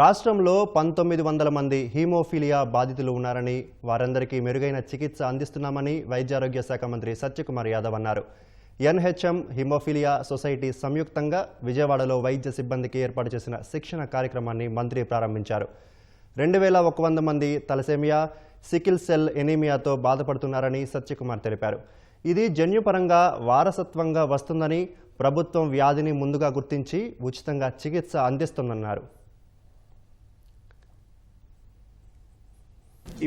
రాష్ట్రంలో పంతొమ్మిది వందల మంది హీమోఫీలియా బాధితులు ఉన్నారని వారందరికీ మెరుగైన చికిత్స అందిస్తున్నామని వైద్యారోగ్య శాఖ మంత్రి సత్యకుమార్ యాదవ్ అన్నారు. ఎన్హెచ్ఎం హిమోఫీలియా సొసైటీ సంయుక్తంగా విజయవాడలో వైద్య సిబ్బందికి ఏర్పాటు చేసిన శిక్షణ కార్యక్రమాన్ని మంత్రి ప్రారంభించారు. రెండు వేల ఒక వంద మంది తలసేమియా సికిల్ సెల్ ఎనీమియాతో బాధపడుతున్నారని సత్యకుమార్ తెలిపారు. ఇది జన్యుపరంగా వారసత్వంగా వస్తుందని ప్రభుత్వం వ్యాధిని ముందుగా గుర్తించి ఉచితంగా చికిత్స అందిస్తుందన్నారు.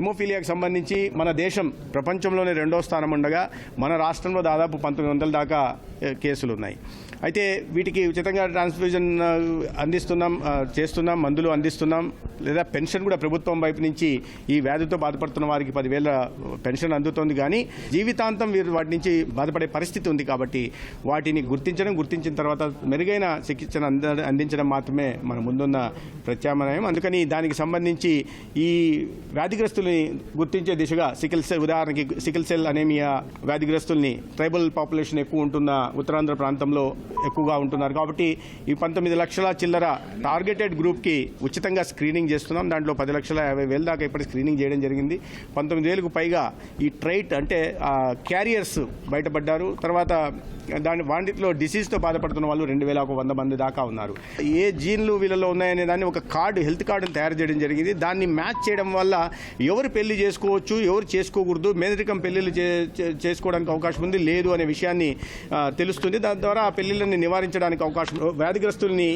ఇమోఫీలియాకి సంబంధించి మన దేశం ప్రపంచంలోనే రెండో స్థానం ఉండగా మన రాష్ట్రంలో దాదాపు పంతొమ్మిది వందల దాకా కేసులు ఉన్నాయి అయితే వీటికి ఉచితంగా ట్రాన్స్ఫ్యూజన్ అందిస్తున్నాం చేస్తున్నాం మందులు అందిస్తున్నాం లేదా పెన్షన్ కూడా ప్రభుత్వం వైపు నుంచి ఈ వ్యాధితో బాధపడుతున్న వారికి పదివేల పెన్షన్ అందుతోంది. కానీ జీవితాంతం వీరు వాటి నుంచి బాధపడే పరిస్థితి ఉంది కాబట్టి వాటిని గుర్తించడం గుర్తించిన తర్వాత మెరుగైన చికిత్సను అంద అందించడం మాత్రమే మన ముందున్న ప్రత్యామ్నాయం. అందుకని దానికి సంబంధించి ఈ వ్యాధిగ్రస్తులు వ్యాధిగ్రస్తుల్ని గుర్తించే దిశగా సికిల్ సెల్ ఉదాహరణకి సికిల్ సెల్ అనేమియా వ్యాధిగ్రస్తుల్ని ట్రైబల్ పాపులేషన్ ఎక్కువ ఉంటున్న ఉత్తరాంధ్ర ప్రాంతంలో ఎక్కువగా ఉంటున్నారు. కాబట్టి ఈ పంతొమ్మిది లక్షల చిల్లర టార్గెటెడ్ గ్రూప్కి ఉచితంగా స్క్రీనింగ్ చేస్తున్నాం. దాంట్లో పది లక్షల యాభై వేల దాకా ఇప్పటి స్క్రీనింగ్ చేయడం జరిగింది. పంతొమ్మిది వేలకు పైగా ఈ ట్రైట్ అంటే క్యారియర్స్ బయటపడ్డారు. తర్వాత దాని వాటిలో డిసీజ్తో బాధపడుతున్న వాళ్ళు రెండు వేల ఒక వంద మంది దాకా ఉన్నారు. ఏ జీన్లు వీళ్ళలో ఉన్నాయనే దాన్ని ఒక కార్డు హెల్త్ కార్డును తయారు చేయడం జరిగింది. దాన్ని మ్యాచ్ చేయడం వల్ల ఎవరు పెళ్ళి చేసుకోవచ్చు ఎవరు చేసుకోకూడదు మేనరికం పెళ్ళిళ్ళు చే- చేసుకోవడానికి అవకాశం ఉంది లేదు అనే విషయాన్ని తెలుస్తుంది. దాని ద్వారా ఆ పెళ్ళిళ్ళని నివారించడానికి అవకాశం వ్యాధిగ్రస్తుల్ని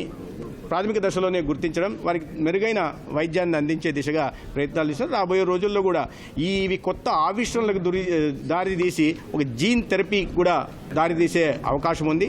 ప్రాథమిక దశలోనే గుర్తించడం వారికి మెరుగైన వైద్యాన్ని అందించే దిశగా ప్రయత్నాలు చేస్తున్నారు రాబోయే రోజుల్లో కూడా ఇవి కొత్త ఆవిష్కరణలకు దురి దారి తీసి ఒక జీన్ థెరపీ కూడా దారి తీసే అవకాశం ఉంది.